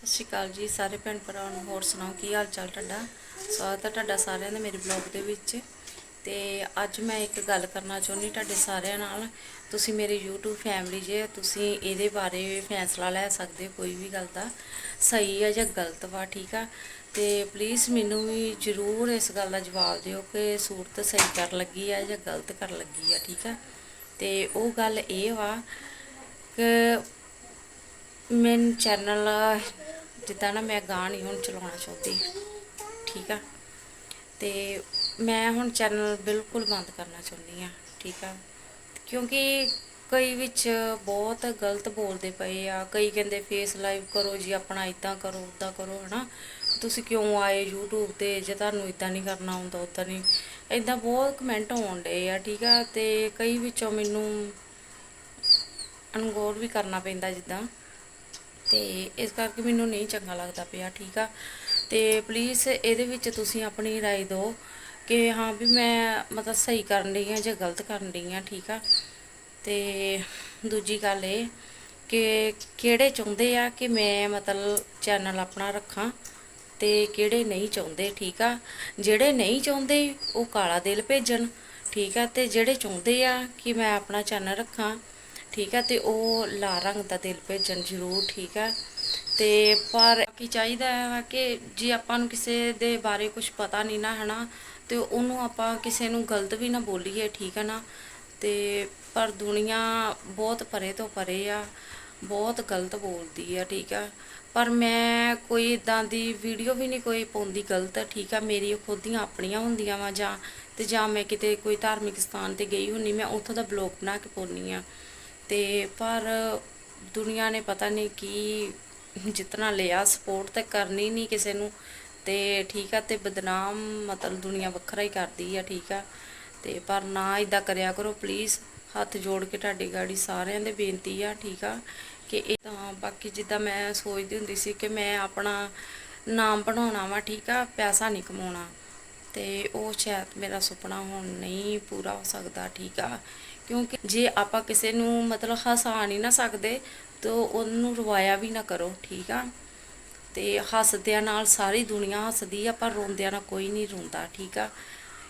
ਸਤਿ ਸ਼੍ਰੀ ਅਕਾਲ ਜੀ, ਸਾਰੇ ਭੈਣ ਭਰਾਵਾਂ ਨੂੰ ਹੋਰ ਸੁਣਾਓ, ਕੀ ਹਾਲ ਚਾਲ ਤੁਹਾਡਾ? ਸਵਾਗਤ ਹੈ ਤੁਹਾਡਾ ਸਾਰਿਆਂ ਦਾ ਮੇਰੇ ਬਲੌਗ ਦੇ ਵਿੱਚ। ਤੇ ਅੱਜ ਮੈਂ ਇੱਕ ਗੱਲ ਕਰਨਾ ਚਾਹੁੰਦੀ ਤੁਹਾਡੇ ਸਾਰਿਆਂ ਨਾਲ। ਤੁਸੀਂ ਮੇਰੇ YouTube ਫੈਮਿਲੀ ਜੇ, ਤੁਸੀਂ ਇਹਦੇ ਬਾਰੇ ਫੈਸਲਾ ਲੈ ਸਕਦੇ ਹੋ ਕੋਈ ਵੀ ਗੱਲ ਦਾ। ਸਹੀ ਹੈ ਜਾਂ ਗਲਤ ਵਾ, ਠੀਕ ਆ? ਤੇ ਪਲੀਜ਼ ਮੈਨੂੰ ਵੀ ਜ਼ਰੂਰ ਇਸ ਗੱਲ ਦਾ ਜਵਾਬ ਦਿਓ ਕਿ ਸੂਰਤ ਸਹੀ ਕਰ ਲੱਗੀ ਆ ਜਾਂ ਗਲਤ ਕਰ ਲੱਗੀ ਆ, ਠੀਕ ਆ? ਤੇ ਉਹ ਗੱਲ ਇਹ ਵਾ ਕਿ ਮੇਨ ਚੈਨਲ ਜਿੱਦਾਂ ਨਾ ਮੈਂ ਗਾਂ ਨਹੀਂ ਹੁਣ ਚਲਾਉਣਾ ਚਾਹੁੰਦੀ ਠੀਕ ਆ? ਤੇ ਮੈਂ ਹੁਣ ਚੈਨਲ ਬਿਲਕੁਲ ਬੰਦ ਕਰਨਾ ਚਾਹੁੰਦੀ ਆ ਠੀਕ ਆ? ਕਿਉਂਕਿ ਕਈ ਵਿੱਚ ਬਹੁਤ ਗਲਤ ਬੋਲਦੇ ਪਏ ਆ, ਕਈ ਕਹਿੰਦੇ ਫੇਸ ਲਾਈਵ ਕਰੋ ਜੀ, ਆਪਣਾ ਇਦਾਂ ਕਰੋ ਉਦਾਂ ਕਰੋ, ਹਨਾ? ਤੁਸੀਂ ਕਿਉਂ ਆਏ YouTube ਤੇ ਜੇ ਤੁਹਾਨੂੰ ਇਦਾਂ ਨਹੀਂ ਕਰਨਾ ਆਉਂਦਾ ਉਦਾਂ ਨਹੀਂ? ਇਦਾਂ ਬਹੁਤ ਕਮੈਂਟ ਆਉਣ ਡੇ ਆ, ਠੀਕ ਆ? ਤੇ ਕਈ ਵਿੱਚੋਂ ਮੈਨੂੰ ਅਨਗੌਰ ਵੀ ਕਰਨਾ ਪੈਂਦਾ ਜਿੱਦਾਂ। ਤੇ ਇਸ ਕਰਕੇ ਮੈਨੂੰ ਨਹੀਂ ਚੰਗਾ ਲੱਗਦਾ ਪਿਆ ਠੀਕ ਆ ਤੇ ਪਲੀਜ਼ ਇਹਦੇ ਵਿੱਚ ਤੁਸੀਂ ਆਪਣੀ رائے ਦਿਓ ਕਿ ਹਾਂ ਵੀ ਮੈਂ ਮਤਲਬ ਸਹੀ ਕਰਨ ਡਈ ਆ ਜਾਂ ਗਲਤ ਕਰਨ ਡਈ ਆ ਠੀਕ ਆ ਤੇ ਦੂਜੀ ਗੱਲ ਇਹ ਕਿ ਕਿਹੜੇ ਚਾਹੁੰਦੇ ਆ ਕਿ ਮੈਂ ਮਤਲਬ ਚੈਨਲ ਆਪਣਾ ਰੱਖਾਂ ਤੇ ਕਿਹੜੇ ਨਹੀਂ ਚਾਹੁੰਦੇ ਠੀਕ ਆ ਜਿਹੜੇ ਨਹੀਂ ਚਾਹੁੰਦੇ ਉਹ ਕਾਲਾ ਦਿਲ ਭੇਜਣ ਠੀਕ ਆ ਤੇ ਜਿਹੜੇ ਚਾਹੁੰਦੇ ਆ ਕਿ ਮੈਂ ਆਪਣਾ ਚੈਨਲ ਰੱਖਾਂ ਠੀਕ ਆ, ਤੇ ਉਹ ਲਾਲ ਰੰਗ ਦਾ ਦਿਲ ਭੇਜਣ ਜ਼ਰੂਰ ਠੀਕ ਆ। ਤੇ ਪਰ ਕੀ ਚਾਹੀਦਾ ਹੈ ਕਿ ਜੇ ਆਪਾਂ ਨੂੰ ਕਿਸੇ ਦੇ ਬਾਰੇ ਕੁਝ ਪਤਾ ਨਹੀਂ ਨਾ, ਹਨਾ, ਤੇ ਉਹਨੂੰ ਆਪਾਂ ਕਿਸੇ ਨੂੰ ਗਲਤ ਵੀ ਨਾ ਬੋਲੀਏ, ਠੀਕ ਆ ਨਾ। ਤੇ ਪਰ ਦੁਨੀਆ ਬਹੁਤ ਪਰੇ ਤੋਂ ਪਰੇ ਆ, ਬਹੁਤ ਗਲਤ ਬੋਲਦੀ ਆ, ਠੀਕ ਆ। ਪਰ ਮੈਂ ਕੋਈ ਇਦਾਂ ਦੀ ਵੀਡੀਓ ਵੀ ਨਹੀਂ ਕੋਈ ਪਾਉਂਦੀ ਗਲਤ, ਠੀਕ ਆ ਮੇਰੀ ਖੁਦ ਦੀਆਂ ਆਪਣੀਆਂ ਹੁੰਦੀਆਂ ਵਾ ਜਾਂ, ਤੇ ਜਾਂ ਮੈਂ ਕਿਤੇ ਕੋਈ ਧਾਰਮਿਕ ਸਥਾਨ ਤੇ ਗਈ ਹੁੰਨੀ ਮੈਂ ਉੱਥੋਂ ਦਾ ਬਲੌਗ ਬਣਾ ਕੇ ਪਾਉਂਦੀ ਆ। ਤੇ ਪਰ ਦੁਨੀਆ ਨੇ ਪਤਾ ਨਹੀਂ ਕੀ ਜਿਤਨਾ ਲਿਆ ਸਪੋਰਟ ਤੇ ਕਰਨੀ ਨਹੀਂ ਕਿਸੇ ਨੂੰ ਤੇ ਠੀਕ ਆ ਤੇ ਬਦਨਾਮ ਮਤਲਬ ਦੁਨੀਆ ਵੱਖਰਾ ਹੀ ਕਰਦੀ ਆ, ਠੀਕ ਆ। ਤੇ ਪਰ ਨਾ ਇਦਾਂ ਕਰਿਆ ਕਰੋ ਪਲੀਜ਼ ਹੱਥ ਜੋੜ ਕੇ ਤੁਹਾਡੀ ਗਾੜੀ ਸਾਰਿਆਂ ਦੇ ਬੇਨਤੀ ਆ, ਠੀਕ ਆ, ਕਿ ਇਹ ਤਾਂ ਬਾਕੀ ਜਿੱਦਾਂ ਮੈਂ ਸੋਚਦੀ ਹੁੰਦੀ ਸੀ ਕਿ ਮੈਂ ਆਪਣਾ ਨਾਮ ਬਣਾਉਣਾ ਵਾ, ਠੀਕ ਆ, ਪੈਸਾ ਨਹੀਂ ਕਮਾਉਣਾ। ਤੇ ਉਹ ਸ਼ਾਇਦ ਮੇਰਾ ਸੁਪਨਾ ਹੁਣ ਨਹੀਂ ਪੂਰਾ ਹੋ ਸਕਦਾ, ਠੀਕ ਆ। ਕਿਉਂਕਿ ਜੇ ਆਪਾਂ ਕਿਸੇ ਨੂੰ ਮਤਲਬ ਹਸਾ ਨਹੀਂ ਨਾ ਸਕਦੇ, ਤਾਂ ਉਹਨੂੰ ਰਵਾਇਆ ਵੀ ਨਾ ਕਰੋ, ਠੀਕ ਆ? ਤੇ ਹੱਸਦਿਆਂ ਨਾਲ ਸਾਰੀ ਦੁਨੀਆ ਹੱਸਦੀ ਆ, ਪਰ ਰੋਂਦਿਆਂ ਨਾਲ ਕੋਈ ਨਹੀਂ ਰੋਂਦਾ, ਠੀਕ ਆ?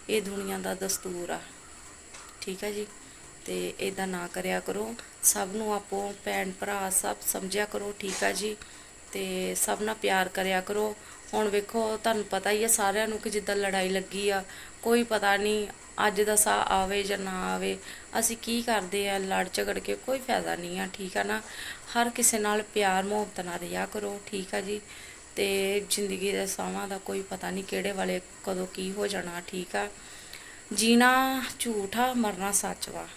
ਇਹ ਦੁਨੀਆ ਦਾ ਦਸਤੂਰ ਆ, ਠੀਕ ਆ ਜੀ? ਤੇ ਇਦਾਂ ਨਾ ਕਰਿਆ ਕਰੋ। ਸਭ ਨੂੰ ਆਪੋ ਭੈਣ ਭਰਾ ਸਭ ਸਮਝਿਆ ਕਰੋ, ਠੀਕ ਆ ਜੀ? ਤੇ ਸਭ ਨਾਲ ਪਿਆਰ ਕਰਿਆ ਕਰੋ। ਹੁਣ ਵੇਖੋ, ਤੁਹਾਨੂੰ ਪਤਾ ਹੀ ਆ ਸਾਰਿਆਂ ਨੂੰ ਕਿ ਜਿੱਦਾਂ ਲੜਾਈ ਲੱਗੀ ਆ, ਕੋਈ ਪਤਾ ਨਹੀਂ ਅੱਜ ਦਾ ਸਾਹ ਆਵੇ ਜਾਂ ਨਾ ਆਵੇ, ਅਸੀਂ ਕੀ ਕਰਦੇ ਆ, ਲੜ ਝਗੜ ਕੇ ਕੋਈ ਫਾਇਦਾ ਨਹੀਂ ਆ, ਠੀਕ ਆ ਨਾ? ਹਰ ਕਿਸੇ ਨਾਲ ਪਿਆਰ ਮੁਹੱਬਤ ਨਾਲ ਰਿਹਾ ਕਰੋ, ਠੀਕ ਆ ਜੀ? ਤੇ ਜ਼ਿੰਦਗੀ ਦੇ ਸਾਹਾਂ ਦਾ ਕੋਈ ਪਤਾ ਨਹੀਂ ਕਿਹੜੇ ਵਾਲੇ ਕਦੋਂ ਕੀ ਹੋ ਜਾਣਾ, ਠੀਕ ਆ? ਜੀਣਾ ਝੂਠ ਆ, ਮਰਨਾ ਸੱਚ ਵਾ,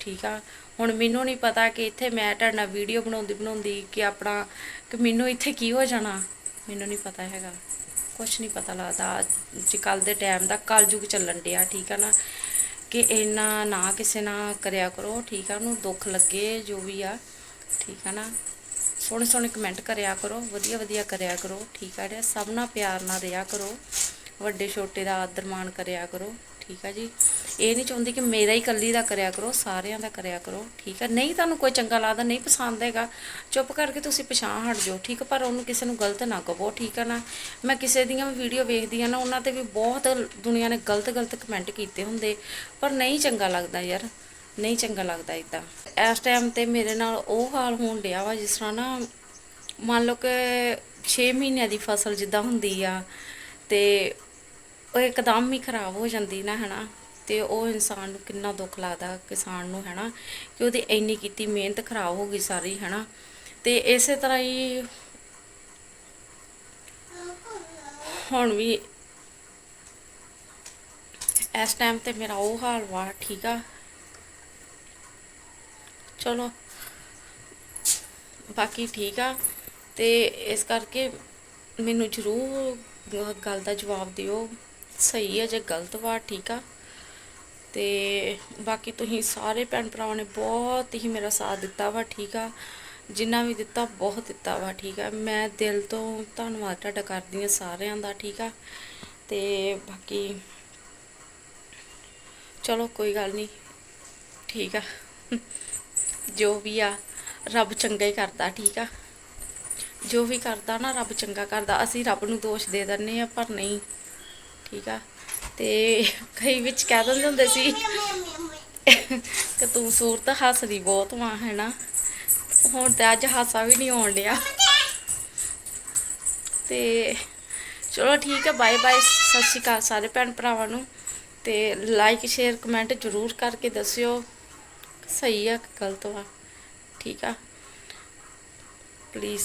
ਠੀਕ ਆ? ਹੁਣ ਮੈਨੂੰ ਨਹੀਂ ਪਤਾ ਕਿ ਇੱਥੇ ਮੈਂ ਤੁਹਾਡੇ ਨਾਲ ਵੀਡੀਓ ਬਣਾਉਂਦੀ ਬਣਾਉਂਦੀ ਕਿ ਆਪਣਾ, ਕਿ ਮੈਨੂੰ ਇੱਥੇ ਕੀ ਹੋ ਜਾਣਾ? ਮੈਨੂੰ ਨਹੀਂ ਪਤਾ ਹੈਗਾ। ਕੁਝ ਨਹੀਂ ਪਤਾ ਲੱਗਦਾ। ਅੱਜ ਕੱਲ ਦੇ ਟਾਈਮ ਦਾ ਕਲਯੁਗ ਚੱਲਣ ਡਿਆ, ਠੀਕ ਆ ਨਾ? ਕਿ ਇੰਨਾ ਨਾ ਕਿਸੇ ਨਾਲ ਕਰਿਆ ਕਰੋ, ਠੀਕ ਆ? ਉਹਨੂੰ ਦੁੱਖ ਲੱਗੇ, ਜੋ ਵੀ ਆ, ਠੀਕ ਆ ਨਾ? ਸੋਹਣੇ ਸੋਹਣੇ ਕਮੈਂਟ ਕਰਿਆ ਕਰੋ, ਵਧੀਆ ਵਧੀਆ ਕਰਿਆ ਕਰੋ, ਠੀਕ ਆ? ਰਿਹਾ ਸਭ ਨਾਲ ਪਿਆਰ ਨਾਲ ਰਿਹਾ ਕਰੋ, ਵੱਡੇ ਛੋਟੇ ਦਾ ਆਦਰ ਮਾਣ ਕਰਿਆ ਕਰੋ ਠੀਕ ਆ ਜੀ। ਇਹ ਨਹੀਂ ਚਾਹੁੰਦੀ ਕਿ ਮੇਰਾ ਹੀ ਇਕੱਲੀ ਦਾ ਕਰਿਆ ਕਰੋ, ਸਾਰਿਆਂ ਦਾ ਕਰਿਆ ਕਰੋ, ਠੀਕ ਆ। ਨਹੀਂ ਤੁਹਾਨੂੰ ਕੋਈ ਚੰਗਾ ਲੱਗਦਾ, ਨਹੀਂ ਪਸੰਦ ਹੈਗਾ, ਚੁੱਪ ਕਰਕੇ ਤੁਸੀਂ ਪਛਾਣ ਹਟ ਜਾਓ, ਠੀਕ ਪਰ ਉਹਨੂੰ ਕਿਸੇ ਨੂੰ ਗਲਤ ਨਾ ਕਹੋ, ਠੀਕ ਆ ਨਾ। ਮੈਂ ਕਿਸੇ ਦੀਆਂ ਵੀ ਵੀਡੀਓ ਵੇਖਦੀ ਆ ਨਾ, ਉਹਨਾਂ ਤੇ ਵੀ ਬਹੁਤ ਦੁਨੀਆ ਨੇ ਗਲਤ ਗਲਤ ਕਮੈਂਟ ਕੀਤੇ ਹੁੰਦੇ। ਪਰ ਨਹੀਂ ਚੰਗਾ ਲੱਗਦਾ ਯਾਰ, ਨਹੀਂ ਚੰਗਾ ਲੱਗਦਾ ਇਦਾਂ ਇਸ ਟਾਈਮ ਤੇ ਮੇਰੇ ਨਾਲ ਉਹ ਹਾਲ ਹੋਣ ਡਿਆ ਵਾ, ਜਿਸ ਤਰ੍ਹਾਂ ਨਾ ਮੰਨ ਲਓ ਕਿ 6 ਮਹੀਨਿਆਂ ਦੀ ਫਸਲ ਜਿੱਦਾਂ ਹੁੰਦੀ ਆ, ਤੇ ਉਹ ਇੱਕਦਮ ਹੀ ਖਰਾਬ ਹੋ ਜਾਂਦੀ ਨਾ, ਹਨਾ? ਤੇ ਉਹ ਇਨਸਾਨ ਨੂੰ ਕਿੰਨਾ ਦੁੱਖ ਲੱਗਦਾ ਕਿਸਾਨ ਨੂੰ, ਹਨਾ? ਕਿ ਉਹਦੀ ਇੰਨੀ ਕੀਤੀ ਮਿਹਨਤ ਖਰਾਬ ਹੋ ਗਈ ਸਾਰੀ, ਹਨਾ? ਤੇ ਇਸੇ ਤਰ੍ਹਾਂ ਹੀ ਹੁਣ ਵੀ ਇਸ ਟਾਈਮ ਤੇ ਮੇਰਾ ਉਹ ਹਾਲ ਵਾ, ਠੀਕ ਆ? ਚਲੋ। ਬਾਕੀ ਠੀਕ ਆ। ਤੇ ਇਸ ਕਰਕੇ ਮੈਨੂੰ ਜ਼ਰੂਰ ਗੱਲ ਦਾ ਜਵਾਬ ਦਿਓ। ਸਹੀ ਹੈ ਜੇ ਗਲਤ ਵਾ ਠੀਕ ਆ। ਤੇ ਬਾਕੀ ਤੁਸੀਂ ਸਾਰੇ ਭੈਣ ਭਰਾਵਾਂ ਨੇ ਬਹੁਤ ਹੀ ਮੇਰਾ ਸਾਥ ਦਿੱਤਾ ਵਾ, ਠੀਕ ਆ। ਜਿੰਨਾ ਵੀ ਦਿੱਤਾ, ਬਹੁਤ ਦਿੱਤਾ ਵਾ, ਠੀਕ ਆ। ਮੈਂ ਦਿਲ ਤੋਂ ਧੰਨਵਾਦ ਤੁਹਾਡਾ ਕਰਦੀ ਹਾਂ ਸਾਰਿਆਂ ਦਾ, ਠੀਕ ਆ। ਤੇ ਬਾਕੀ ਚਲੋ ਕੋਈ ਗੱਲ ਨਹੀਂ, ਠੀਕ ਆ। ਜੋ ਵੀ ਆ, ਰੱਬ ਚੰਗਾ ਹੀ ਕਰਦਾ, ਠੀਕ ਆ। ਜੋ ਵੀ ਕਰਦਾ ਨਾ, ਰੱਬ ਚੰਗਾ ਕਰਦਾ। ਅਸੀਂ ਰੱਬ ਨੂੰ ਦੋਸ਼ ਦੇ ਦਿੰਨੇ ਆ, ਪਰ ਨਹੀਂ। ਠੀਕ ਆ? ਤੇ ਕਈ ਵਿੱਚ ਕਹਿ ਦਿੰਦੇ ਹੁੰਦੇ ਸੀ ਕਿ ਤੂੰ ਸੂਰਤ ਹੱਸਦੀ ਬਹੁਤ ਵਾਂ ਹੈ ਨਾ ਹੁਣ ਤੇ ਅੱਜ ਹਾਸਾ ਵੀ ਨਹੀਂ ਆਉਣ ਡਿਆ। ਤੇ ਚਲੋ ਠੀਕ ਹੈ ਬਾਏ ਬਾਏ ਸਤਿ ਸ਼੍ਰੀ ਅਕਾਲ ਸਾਰੇ ਭੈਣ ਭਰਾਵਾਂ ਨੂੰ। ਤੇ ਲਾਈਕ ਸ਼ੇਅਰ ਕਮੈਂਟ ਜ਼ਰੂਰ ਕਰਕੇ ਦੱਸਿਓ। ਸਹੀ ਆ ਕਿ ਗਲਤ ਵਾ? ਠੀਕ ਆ? ਪਲੀਜ਼